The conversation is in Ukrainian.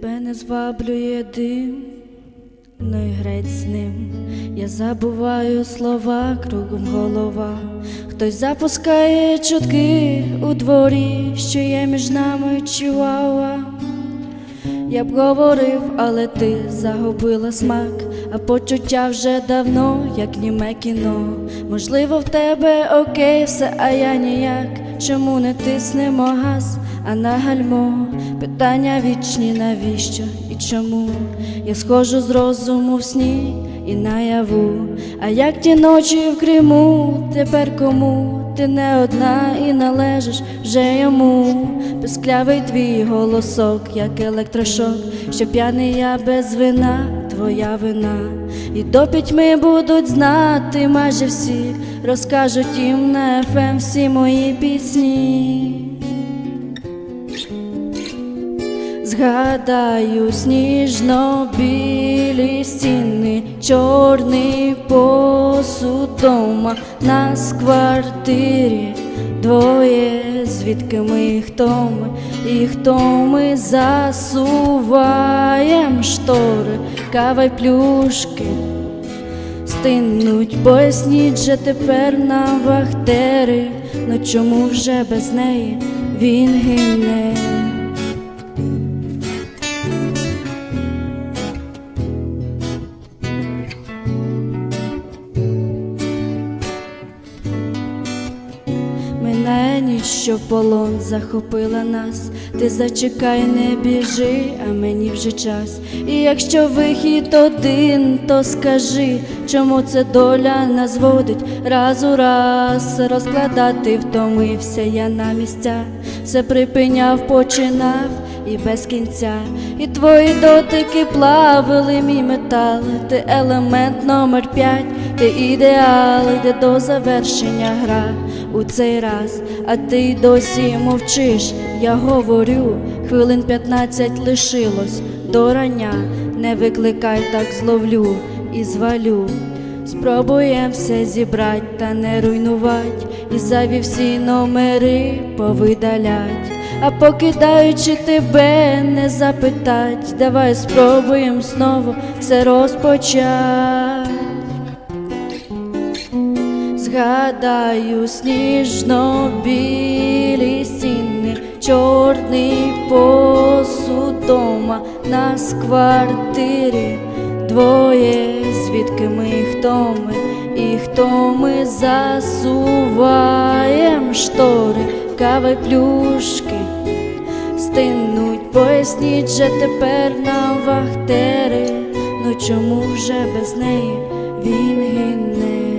Тебе не зваблює дим, ну й греть з ним. Я забуваю слова, кругом голова. Хтось запускає чутки у дворі, що є між нами чуава. Я б говорив, але ти загубила смак, а почуття вже давно, як німе кіно. Можливо, в тебе окей, все, а я ніяк. Чому не тиснемо газ, а на гальмо? Питання вічні, навіщо і чому? Я схожу з розуму в сні і наяву. А як ті ночі в Криму, тепер кому? Ти не одна і належиш вже йому. Писклявий твій голосок, як електрошок, що п'яний я без вина, твоя вина. І до пітьми будуть знати майже всі, розкажуть їм на ефем всі мої пісні. Згадаю сніжно-білі стіни, чорний посуд дома, нас в квартирі двоє, звідки ми хто ми, і хто ми засуваєм штори, кава й плюшки. Стинуть, поясніть же тепер на вахтери, ну чому вже без неї він гине? Ніч, що полон захопила нас. Ти зачекай, не біжи, а мені вже час. І якщо вихід один, то скажи, чому це доля нас водить раз у раз? Розкладати втомився я на місця, все припиняв, починав і без кінця, і твої дотики плавили мій метал, ти елемент номер п'ять, ти ідеал, йде до завершення гра у цей раз, а ти досі мовчиш, я говорю, хвилин п'ятнадцять лишилось до рання, не викликай так зловлю і звалю. Спробуєм все зібрать та не руйнувать, і заві всі номери повидалять. А покидаючи тебе, не запитать, давай спробуєм знову все розпочать. Згадаю сніжно-білі стіни, чорний посуд дома, нас квартирі двоє, звідки ми хто ми, і хто ми засуваєм штори, кава й плюшки. Стинуть, поясніть же тепер нам вахтери, ну чому вже без неї він гине?